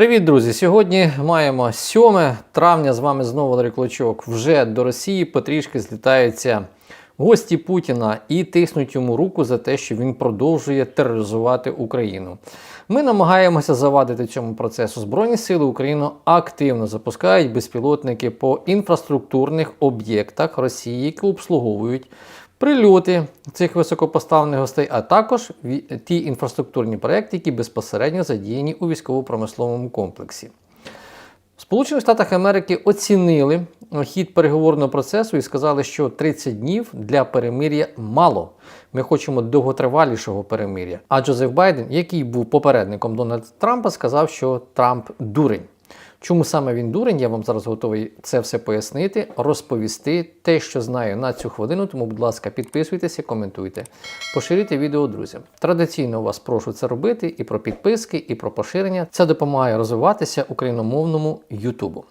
Привіт, друзі! Сьогодні маємо 7 травня. З вами знову Валерій Клочок. Вже до Росії потрішки злітаються гості Путіна і тиснуть йому руку за те, що він продовжує тероризувати Україну. Ми намагаємося завадити цьому процесу. Збройні сили України активно запускають безпілотники по інфраструктурних об'єктах Росії, які обслуговують прильоти цих високопоставлених гостей, а також ті інфраструктурні проекти, які безпосередньо задіяні у військово-промисловому комплексі. Сполучених Штатах Америки оцінили хід переговорного процесу і сказали, що 30 днів для перемир'я мало. Ми хочемо довготривалішого перемир'я. А Джозеф Байден, який був попередником Дональда Трампа, сказав, що Трамп дурень. Чому саме він дурень? Я вам зараз готовий це все пояснити, розповісти те, що знаю на цю хвилину. Тому, будь ласка, підписуйтеся, коментуйте, поширюйте відео друзям. Традиційно вас прошу це робити і про підписки, і про поширення. Це допомагає розвиватися україномовному Ютубу.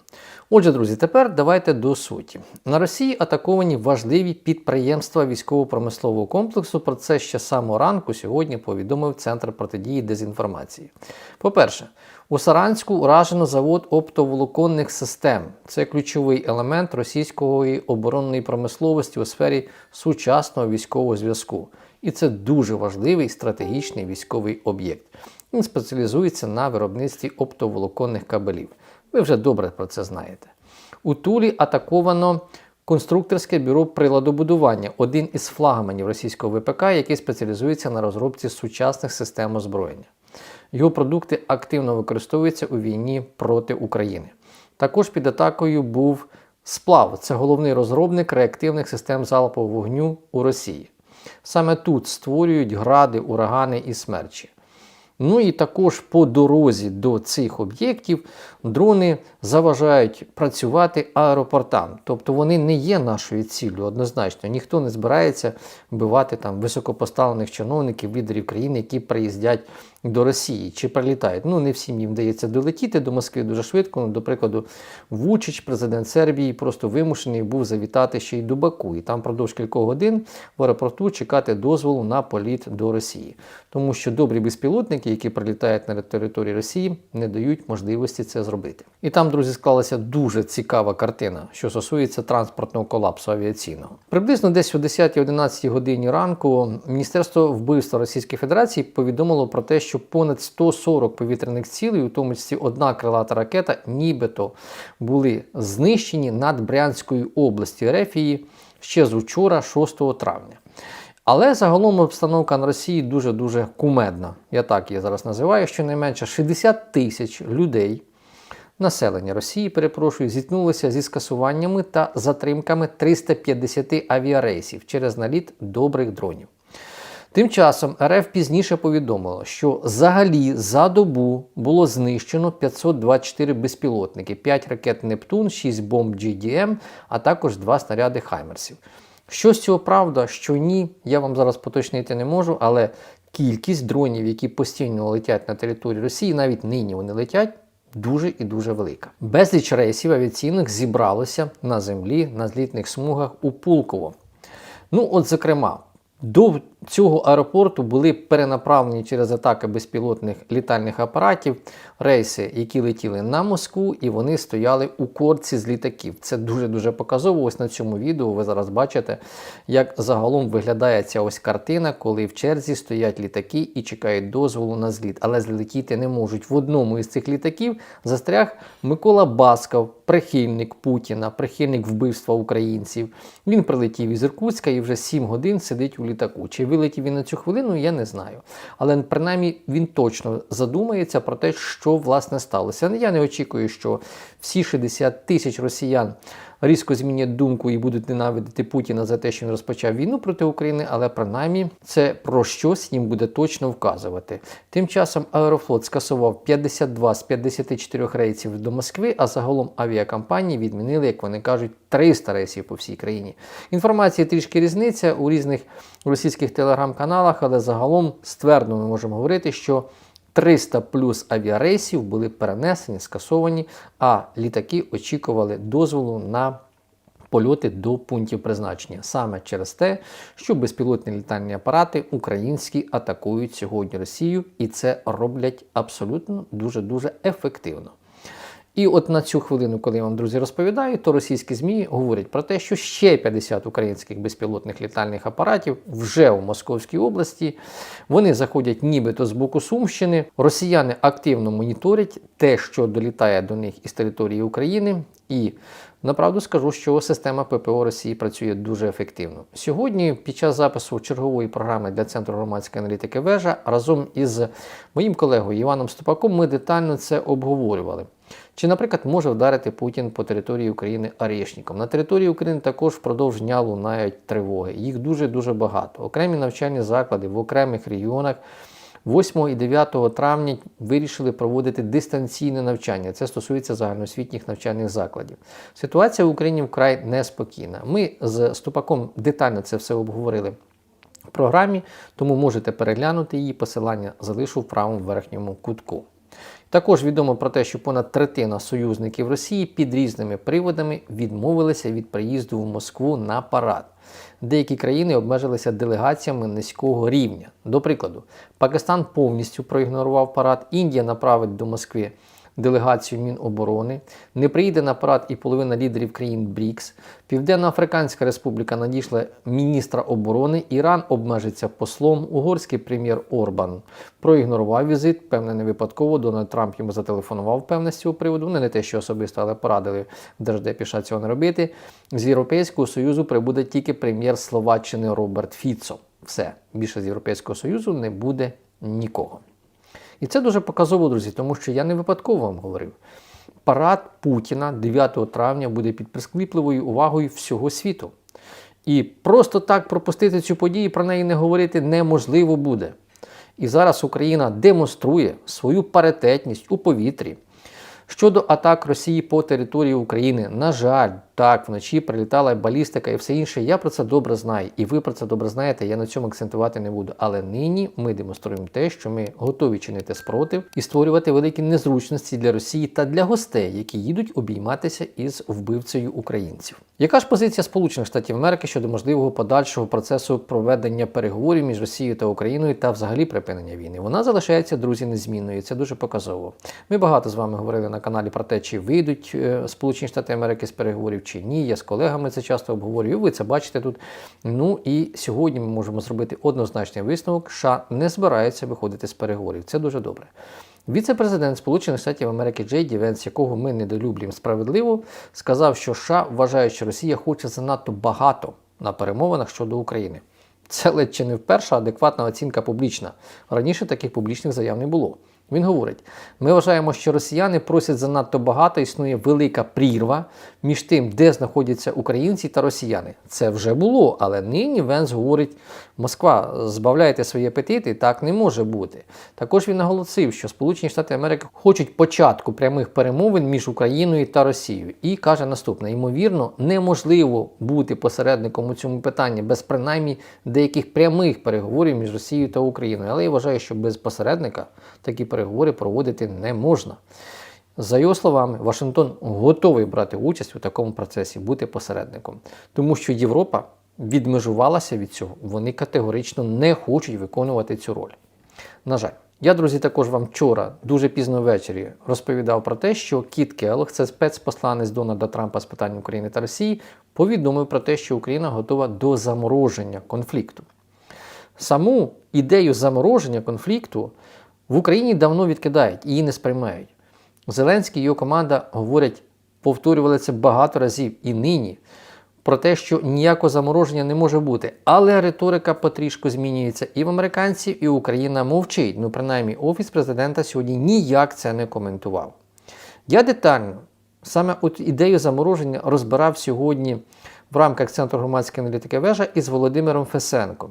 Отже, друзі, тепер давайте до суті. На Росії атаковані важливі підприємства військово-промислового комплексу. Про це ще самого ранку сьогодні повідомив Центр протидії дезінформації. По-перше, у Саранську уражено завод оптоволоконних систем. Це ключовий елемент російської оборонної промисловості у сфері сучасного військового зв'язку. І це дуже важливий стратегічний військовий об'єкт. Він спеціалізується на виробництві оптоволоконних кабелів. Ви вже добре про це знаєте. У Тулі атаковано конструкторське бюро приладобудування, один із флагманів російського ВПК, який спеціалізується на розробці сучасних систем озброєння. Його продукти активно використовуються у війні проти України. Також під атакою був сплав. Це головний розробник реактивних систем залпового вогню у Росії. Саме тут створюють гради, урагани і смерчі. Ну і також по дорозі до цих об'єктів дрони заважають працювати аеропортам. Тобто вони не є нашою ціллю однозначно. Ніхто не збирається вбивати там високопоставлених чиновників, лідерів країни, які приїздять до Росії чи прилітають. Ну не всім їм вдається долетіти до Москви дуже швидко. Ну, до прикладу, Вучич, президент Сербії, просто вимушений був завітати ще й до Баку. І там продовж кількох годин в аеропорту чекати дозволу на політ до Росії. Тому що добрі безпілотники, які прилітають на територію Росії, не дають можливості це зробити. І там, друзі, склалася дуже цікава картина, що стосується транспортного колапсу авіаційного. Приблизно десь о 10-11 годині ранку Міністерство вбивства Російської Федерації повідомило про те, що понад 140 повітряних цілей, у тому числі одна крилата ракета, нібито були знищені над Брянською областю Рефії ще з учора, 6 травня. Але загалом обстановка на Росії дуже-дуже кумедна. Я так її зараз називаю. Щонайменше 60 тисяч людей, населення Росії, перепрошую, зіткнулося зі скасуваннями та затримками 350 авіарейсів через наліт добрих дронів. Тим часом РФ пізніше повідомило, що взагалі за добу було знищено 524 безпілотники, 5 ракет Нептун, 6 бомб GDM, а також 2 снаряди Хаймерсів. Що з цього правда, що ні, я вам зараз поточнити не можу, але кількість дронів, які постійно летять на території Росії, навіть нині вони летять, дуже і дуже велика. Безліч рейсів авіаційних зібралося на землі на злітних смугах у Пулково. Ну, от, зокрема, до цього аеропорту були перенаправлені через атаки безпілотних літальних апаратів рейси, які летіли на Москву, і вони стояли у корці з літаків. Це дуже-дуже показово. Ось на цьому відео ви зараз бачите, як загалом виглядає ця ось картина, коли в черзі стоять літаки і чекають дозволу на зліт, але злетіти не можуть. В одному із цих літаків застряг Микола Басков, прихильник Путіна, прихильник вбивства українців. Він прилетів із Іркутська і вже 7 годин сидить у літаку. Чи вилетів він на цю хвилину, я не знаю. Але принаймні він точно задумається про те, що власне сталося. Я не очікую, що всі 60 тисяч росіян різко змінять думку і будуть ненавидити Путіна за те, що він розпочав війну проти України, але принаймні це про щось їм буде точно вказувати. Тим часом Аерофлот скасував 52 з 54 рейсів до Москви, а загалом авіакомпанії відмінили, як вони кажуть, 300 рейсів по всій країні. Інформація трішки різниця у різних російських телеграм-каналах, але загалом ствердно ми можемо говорити, що 300 плюс авіарейсів були перенесені, скасовані, а літаки очікували дозволу на польоти до пунктів призначення саме через те, що безпілотні літальні апарати українські атакують сьогодні Росію, і це роблять абсолютно дуже дуже ефективно. І от на цю хвилину, коли я вам, друзі, розповідаю, то російські ЗМІ говорять про те, що ще 50 українських безпілотних літальних апаратів вже у Московській області. Вони заходять нібито з боку Сумщини. Росіяни активно моніторять те, що долітає до них із території України. І направду скажу, що система ППО Росії працює дуже ефективно. Сьогодні, під час запису чергової програми для Центру громадської аналітики Вежа, разом із моїм колегою Іваном Ступаком ми детально це обговорювали. Чи, наприклад, може вдарити Путін по території України Орешником? На території України також впродовж дня лунають тривоги. Їх дуже-дуже багато. Окремі навчальні заклади в окремих регіонах 8 і 9 травня вирішили проводити дистанційне навчання. Це стосується загальноосвітніх навчальних закладів. Ситуація в Україні вкрай неспокійна. Ми з Ступаком детально це все обговорили в програмі, тому можете переглянути її. Посилання залишу в правому верхньому кутку. Також відомо про те, що понад третина союзників Росії під різними приводами відмовилися від приїзду в Москву на парад. Деякі країни обмежилися делегаціями низького рівня. До прикладу, Пакистан повністю проігнорував парад, Індія направить до Москви делегацію Міноборони, не приїде на парад і половина лідерів країн БРІКС. Південно-Африканська Республіка надійшла міністра оборони, Іран обмежиться послом, угорський прем'єр Орбан проігнорував візит. Певне, не випадково Дональд Трамп йому зателефонував певне з цього приводу. Вони не те, що особисто, але порадили в Держдепі США цього не робити. З Європейського Союзу прибуде тільки прем'єр Словаччини Роберт Фіцо. Все більше з Європейського Союзу не буде нікого. І це дуже показово, друзі, тому що я не випадково вам говорив. Парад Путіна 9 травня буде під прискіпливою увагою всього світу. І просто так пропустити цю подію, про неї не говорити неможливо буде. І зараз Україна демонструє свою паритетність у повітрі. Щодо атак Росії по території України, на жаль, так, вночі прилітала балістика і все інше. Я про це добре знаю, і ви про це добре знаєте. Я на цьому акцентувати не буду. Але нині ми демонструємо те, що ми готові чинити спротив і створювати великі незручності для Росії та для гостей, які їдуть обійматися із вбивцею українців. Яка ж позиція Сполучених Штатів Америки щодо можливого подальшого процесу проведення переговорів між Росією та Україною та взагалі припинення війни? Вона залишається друзі незмінною. Це дуже показово. Ми багато з вами говорили на каналі про те, чи вийдуть е, Сполучені Штати Америки з переговорів чи ні. Я з колегами це часто обговорюю. Ви це бачите тут. Ну і сьогодні ми можемо зробити однозначний висновок, США не збирається виходити з переговорів. Це дуже добре. Віце-президент Сполучених Штатів Америки Джей Ді Венс, якого ми недолюблюємо справедливо, сказав, що США вважає, що Росія хоче занадто багато на перемовинах щодо України. Це ледь чи не вперше адекватна оцінка публічна. Раніше таких публічних заяв не було. Він говорить: ми вважаємо, що росіяни просять занадто багато, існує велика прірва між тим, де знаходяться українці та росіяни. Це вже було, але нині Венс говорить: Москва, збавляйте свої апетити, так не може бути. Також він наголосив, що Сполучені Штати Америки хочуть початку прямих перемовин між Україною та Росією. І каже наступне: ймовірно, неможливо бути посередником у цьому питанні без принаймні деяких прямих переговорів між Росією та Україною. Але я вважаю, що без посередника такі переговори проводити не можна. За його словами, Вашингтон готовий брати участь у такому процесі, бути посередником, тому що Європа відмежувалася від цього. Вони категорично не хочуть виконувати цю роль. На жаль, я, друзі, також вам вчора дуже пізно ввечері розповідав про те, що Кіт Келлог, це спецпосланець Дональда Трампа з питань України та Росії, повідомив про те, що Україна готова до замороження конфлікту. Саму ідею замороження конфлікту в Україні давно відкидають, її не сприймають. Зеленський і його команда говорять, повторювали це багато разів і нині про те, що ніякого замороження не може бути. Але риторика потрішку змінюється і в американців, і Україна мовчить. Ну, принаймні, Офіс президента сьогодні ніяк це не коментував. Я детально саме от ідею замороження розбирав сьогодні в рамках Центру громадської аналітики вежа із Володимиром Фесенком.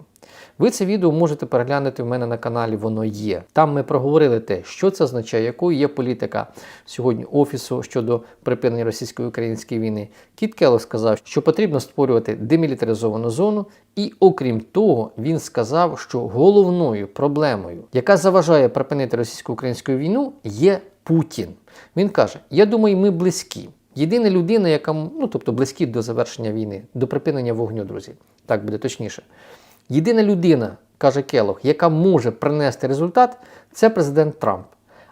Ви це відео можете переглянути в мене на каналі, воно є. Там ми проговорили те, що це означає, якою є політика сьогодні Офісу щодо припинення російсько-української війни. Кіт Келлог сказав, що потрібно створювати демілітаризовану зону, і окрім того, він сказав, що головною проблемою, яка заважає припинити російсько-українську війну, є Путін. Він каже: Я думаю, ми близькі. Єдина людина, яка ну, тобто близькі до завершення війни, до припинення вогню, друзі, так буде точніше. Єдина людина, каже Келох, яка може принести результат, це президент Трамп.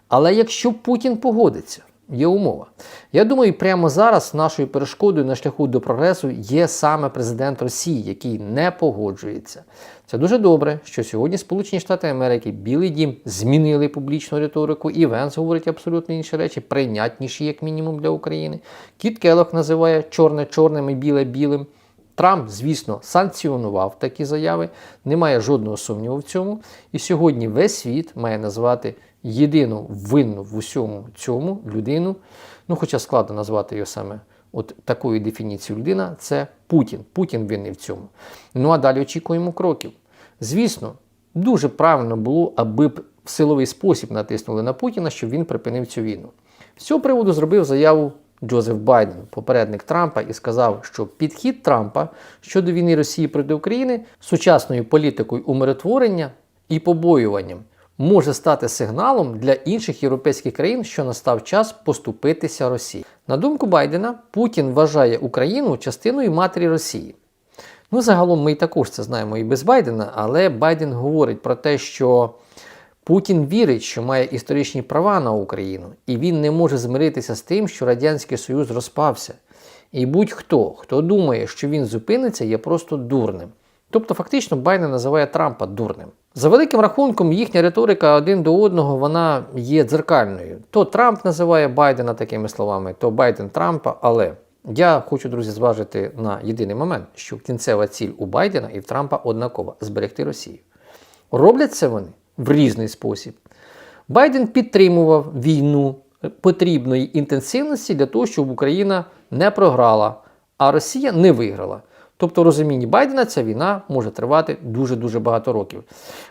Але якщо Путін погодиться, є умова. Я думаю, прямо зараз нашою перешкодою на шляху до прогресу є саме президент Росії, який не погоджується. Це дуже добре, що сьогодні Сполучені Штати Америки, Білий Дім змінили публічну риторику, і Венс говорить абсолютно інші речі, прийнятніші, як мінімум, для України. Кіт Келох називає чорне чорним і біле білим. Трамп, звісно, санкціонував такі заяви, немає жодного сумніву в цьому. І сьогодні весь світ має назвати єдину винну в усьому цьому людину. Ну, хоча складно назвати його саме от такою дефініцією людина, це Путін. Путін винний в цьому. Ну а далі очікуємо кроків. Звісно, дуже правильно було, аби б в силовий спосіб натиснули на Путіна, щоб він припинив цю війну. З цього приводу зробив заяву Джозеф Байден, попередник Трампа, і сказав, що підхід Трампа щодо війни Росії проти України сучасною політикою умиротворення і побоюванням може стати сигналом для інших європейських країн, що настав час поступитися Росії. На думку Байдена, Путін вважає Україну частиною матері Росії. Ну, загалом ми і також це знаємо і без Байдена, але Байден говорить про те, що Путін вірить, що має історичні права на Україну, і він не може змиритися з тим, що Радянський Союз розпався. І будь-хто, хто думає, що він зупиниться, є просто дурним. Тобто, фактично, Байден називає Трампа дурним. За великим рахунком, їхня риторика один до одного вона є дзеркальною. То Трамп називає Байдена такими словами, то Байден Трампа, але. Я хочу, друзі, зважити на єдиний момент, що кінцева ціль у Байдена і в Трампа однакова зберегти Росію. Роблять це вони в різний спосіб. Байден підтримував війну потрібної інтенсивності для того, щоб Україна не програла, а Росія не виграла. Тобто, в розумінні Байдена ця війна може тривати дуже-дуже багато років.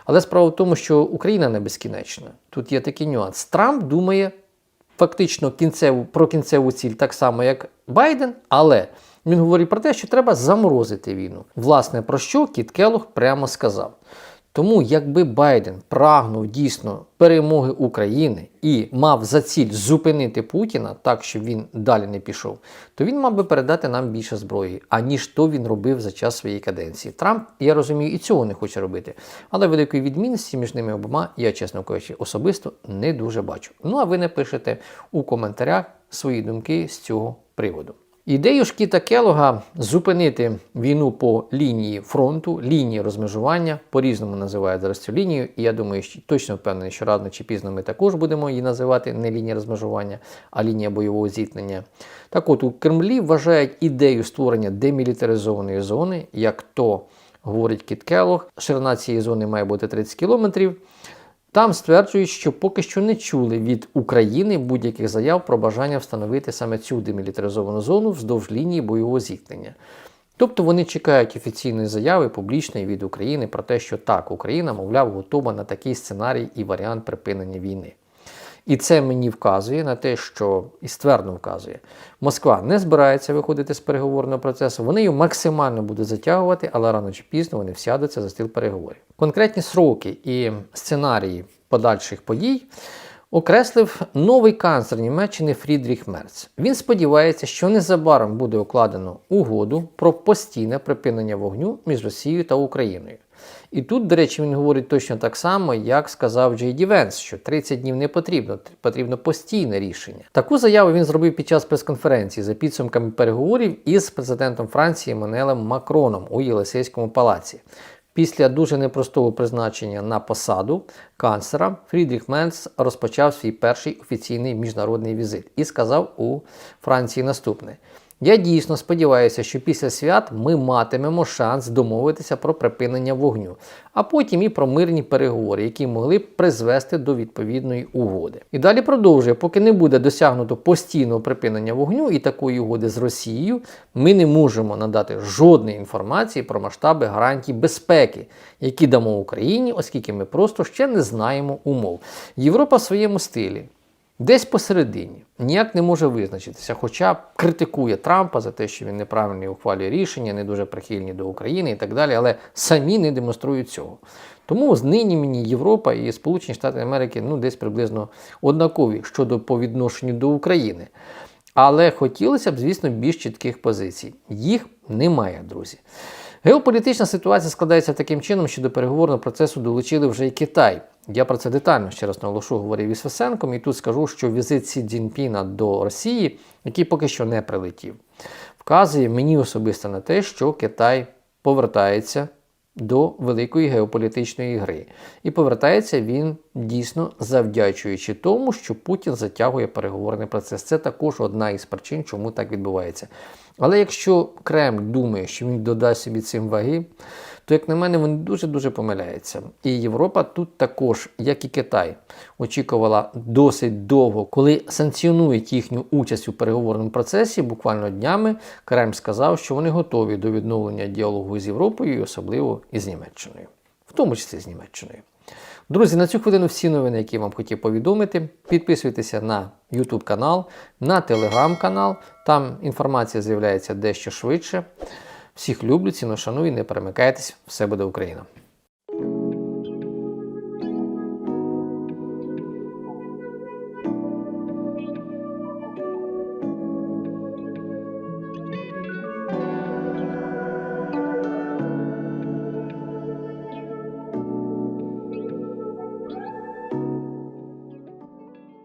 Але справа в тому, що Україна не безкінечна. Тут є такий нюанс. Трамп думає фактично кінцеву, про кінцеву ціль так само, як Байден, але він говорить про те, що треба заморозити війну. Власне, про що Кіт Келлог прямо сказав. Тому, якби Байден прагнув дійсно перемоги України і мав за ціль зупинити Путіна так, щоб він далі не пішов, то він мав би передати нам більше зброї, аніж то він робив за час своєї каденції. Трамп, я розумію, і цього не хоче робити. Але великої відмінності між ними обома, я, чесно кажучи, особисто не дуже бачу. Ну а ви напишете у коментарях свої думки з цього приводу. Ідею ж Кіта Келога зупинити війну по лінії фронту, лінії розмежування, по-різному називають зараз цю лінію, і я думаю, що точно впевнений, що рано чи пізно ми також будемо її називати не лінія розмежування, а лінія бойового зіткнення. Так от у Кремлі вважають ідею створення демілітаризованої зони, як то говорить Кіт Келог, ширина цієї зони має бути 30 кілометрів. Там стверджують, що поки що не чули від України будь-яких заяв про бажання встановити саме цю демілітаризовану зону вздовж лінії бойового зіткнення. Тобто вони чекають офіційної заяви публічної від України про те, що так, Україна, мовляв, готова на такий сценарій і варіант припинення війни. І це мені вказує на те, що і ствердно вказує, Москва не збирається виходити з переговорного процесу. Вони її максимально будуть затягувати, але рано чи пізно вони всядуться за стіл переговорів. Конкретні сроки і сценарії подальших подій окреслив новий канцлер Німеччини Фрідріх Мерц. Він сподівається, що незабаром буде укладено угоду про постійне припинення вогню між Росією та Україною. І тут, до речі, він говорить точно так само, як сказав Джей Ді Венс, що 30 днів не потрібно, потрібно постійне рішення. Таку заяву він зробив під час прес-конференції за підсумками переговорів із президентом Франції Манелем Макроном у Єлисейському палаці. Після дуже непростого призначення на посаду канцлера Фрідріх Менц розпочав свій перший офіційний міжнародний візит і сказав у Франції наступне. Я дійсно сподіваюся, що після свят ми матимемо шанс домовитися про припинення вогню, а потім і про мирні переговори, які могли б призвести до відповідної угоди. І далі продовжує, поки не буде досягнуто постійного припинення вогню і такої угоди з Росією, ми не можемо надати жодної інформації про масштаби гарантій безпеки, які дамо Україні, оскільки ми просто ще не знаємо умов. Європа в своєму стилі. Десь посередині ніяк не може визначитися, хоча критикує Трампа за те, що він неправильно ухвалює рішення, не дуже прихильні до України і так далі, але самі не демонструють цього. Тому нині мені Європа і Сполучені Штати Америки ну, десь приблизно однакові щодо по відношенню до України. Але хотілося б, звісно, більш чітких позицій. Їх немає, друзі. Геополітична ситуація складається таким чином, що до переговорного процесу долучили вже й Китай. Я про це детально ще раз наголошу, говорив із Фесенком, і тут скажу, що візит Сі Цзіньпіна до Росії, який поки що не прилетів, вказує мені особисто на те, що Китай повертається до великої геополітичної гри. І повертається він дійсно завдячуючи тому, що Путін затягує переговорний процес. Це також одна із причин, чому так відбувається. Але якщо Кремль думає, що він додасть собі цим ваги, то, як на мене, він дуже-дуже помиляється. І Європа тут також, як і Китай, очікувала досить довго, коли санкціонують їхню участь у переговорному процесі. Буквально днями Кремль сказав, що вони готові до відновлення діалогу з Європою, і особливо із Німеччиною, в тому числі з Німеччиною. Друзі, на цю хвилину всі новини, які я вам хотів повідомити. Підписуйтеся на YouTube канал, на Telegram канал. Там інформація з'являється дещо швидше. Всіх люблю, ціну шаную, не перемикайтесь, все буде Україна!